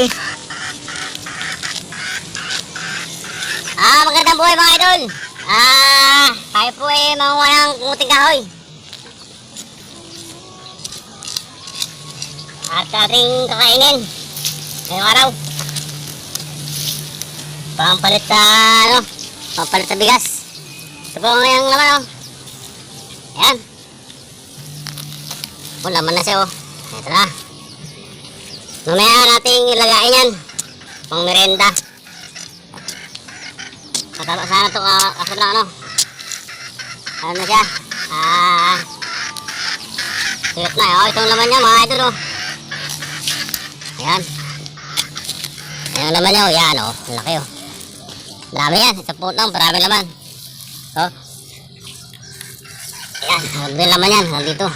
malaki. Ah, magandang buhay mga idol. Ah, tayo po eh manguha ng kunguting kahoy. At ating kakainin. Ngayong araw. Pampalit sa ano, pampalit sa bigas. Ito po ngayong laman oh. Ayan. Oh, laman na siya oh. Ito na. Mamaya nating ilagain yan. Pang merenda. Mataba sana ito ka- kaso na ano. Ano na siya? Ah. Tuyot na. Oh, itong laman niya mga idol oh. Ayan. Ayan laman niya oh. Yan oh. Laki oh. Marami yan. Isang puto lang. Marami laman. Oh. Ayan. Ang din laman yan. Nandito.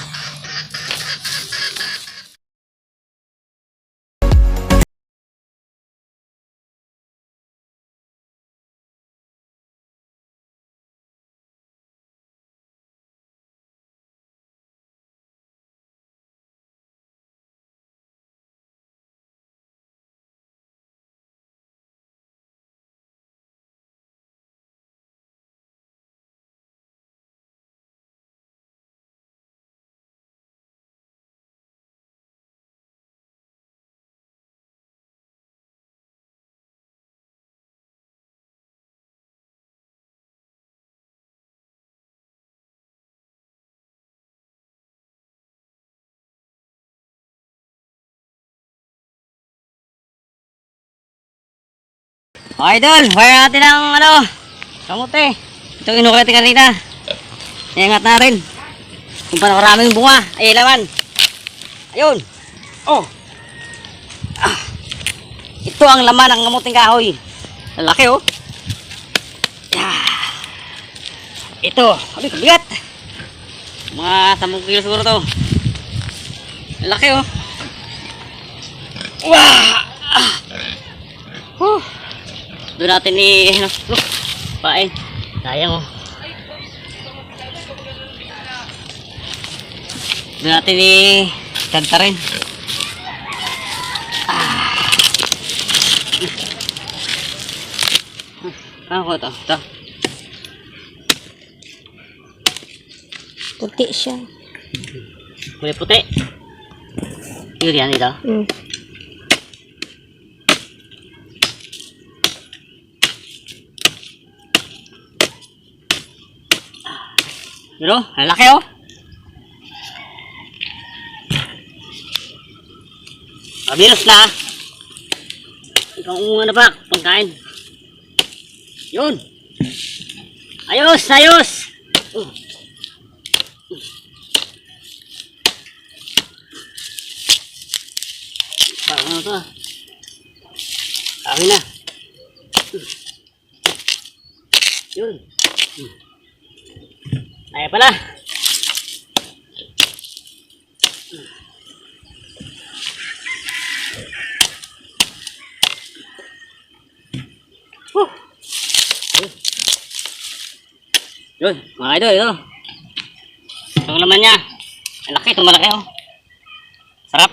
Oh, idol, wire natin ang ano, kamote. Ito yung inukulit kanina. Iangat na rin. Kung paano karaming bunga. Ay, laman. Ayun. Oh. Ah. Ito ang laman ng kamuting kahoy. Lalaki oh. Yeah. Ito. Ano kabigat. Mga 10 kilo siguro to. Lalaki oh. Wow! Ah. Doon natin ni ano, pain. Sayang oh. Doon natin ni tanta rin. Ah. Ano ko ito? Ito. Puti siya. Kulay puti. Yun yan ito. Mm. Oh, ang laki oh. Mabilos na. Ikaw ano pa, pagkain. Yun. Ayos, ayos. Uh. Parang ano to ah. Na. Yun. Ay pala. Woo. Yun, mga idol, ito. Itong laman niya. Ang laki, itong malaki oh. Sarap.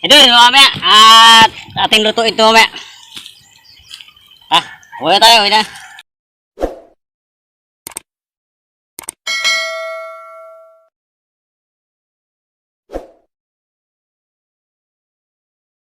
Idol, ito mamaya. At ating luto ito mamaya. Ah, huwag na tayo, huwag na.